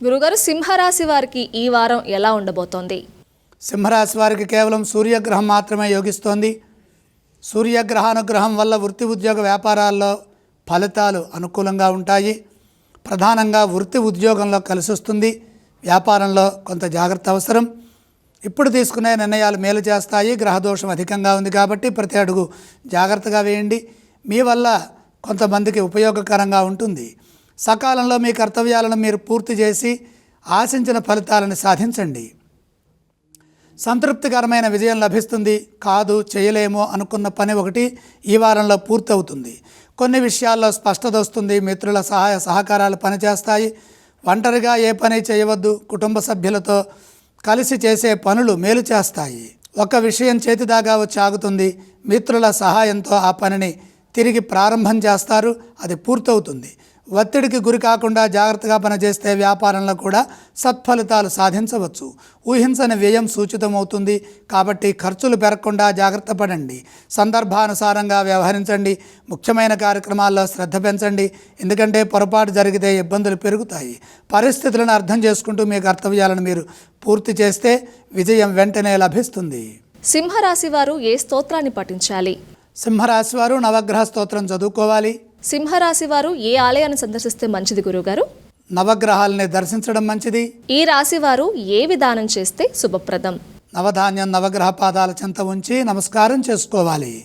గురుగారు సింహరాశి వారికి ఈ వారం ఎలా ఉండబోతోంది? సింహరాశి వారికి కేవలం సూర్యగ్రహం మాత్రమే యోగిస్తోంది. సూర్యగ్రహానుగ్రహం వల్ల వృత్తి ఉద్యోగ వ్యాపారాల్లో ఫలితాలు అనుకూలంగా ఉంటాయి. ప్రధానంగా వృత్తి ఉద్యోగంలో కలిసి వస్తుంది వ్యాపారంలో కొంత జాగ్రత్త అవసరం. ఇప్పుడు తీసుకునే నిర్ణయాలు మేలు చేస్తాయి. గ్రహదోషం అధికంగా ఉంది కాబట్టి ప్రతి అడుగు జాగ్రత్తగా వేయండి. మీ వల్ల కొంతమందికి ఉపయోగకరంగా ఉంటుంది. సకాలంలో మీ కర్తవ్యాలను మీరు పూర్తి చేసి ఆశించిన ఫలితాలను సాధించండి. సంతృప్తికరమైన విజయం లభిస్తుంది. కాదు చేయలేమో అనుకున్న పని ఒకటి ఈ వారంలో పూర్తవుతుంది. కొన్ని విషయాల్లో స్పష్టత వస్తుంది. మిత్రుల సహాయ సహకారాలు పనిచేస్తాయి. ఒంటరిగా ఏ పని చేయవద్దు. కుటుంబ సభ్యులతో కలిసి చేసే పనులు మేలు చేస్తాయి. ఒక విషయం చేతిదాకా వచ్చి ఆగుతుంది మిత్రుల సహాయంతో ఆ పనిని తిరిగి ప్రారంభం చేస్తారు. అది పూర్తవుతుంది. ఒత్తిడికి గురి కాకుండా జాగ్రత్తగా పనిచేస్తే వ్యాపారంలో కూడా సత్ఫలితాలు సాధించవచ్చు. ఊహించని వ్యయం సూచితమవుతుంది. కాబట్టి ఖర్చులు పెరగకుండా జాగ్రత్త పడండి. సందర్భానుసారంగా వ్యవహరించండి. ముఖ్యమైన కార్యక్రమాల్లో శ్రద్ధ పెంచండి. ఎందుకంటే పొరపాటు జరిగితే ఇబ్బందులు పెరుగుతాయి. పరిస్థితులను అర్థం చేసుకుంటూ మీ కర్తవ్యాలను మీరు పూర్తి చేస్తే విజయం వెంటనే లభిస్తుంది. సింహరాశి వారు ఏ స్తోత్రాన్ని పఠించాలి? సింహరాశి వారు నవగ్రహ స్తోత్రం చదువుకోవాలి. సింహరాశి వారు ఏ ఆలయాన్ని సందర్శిస్తే మంచిది గురుగారు నవగ్రహాలని దర్శించడం మంచిది. ఈ రాశి వారు ఏ విధానం చేస్తే శుభప్రదం? నవధాన్యం నవగ్రహ పాదాల చెంత ఉంచి నమస్కారం చేసుకోవాలి.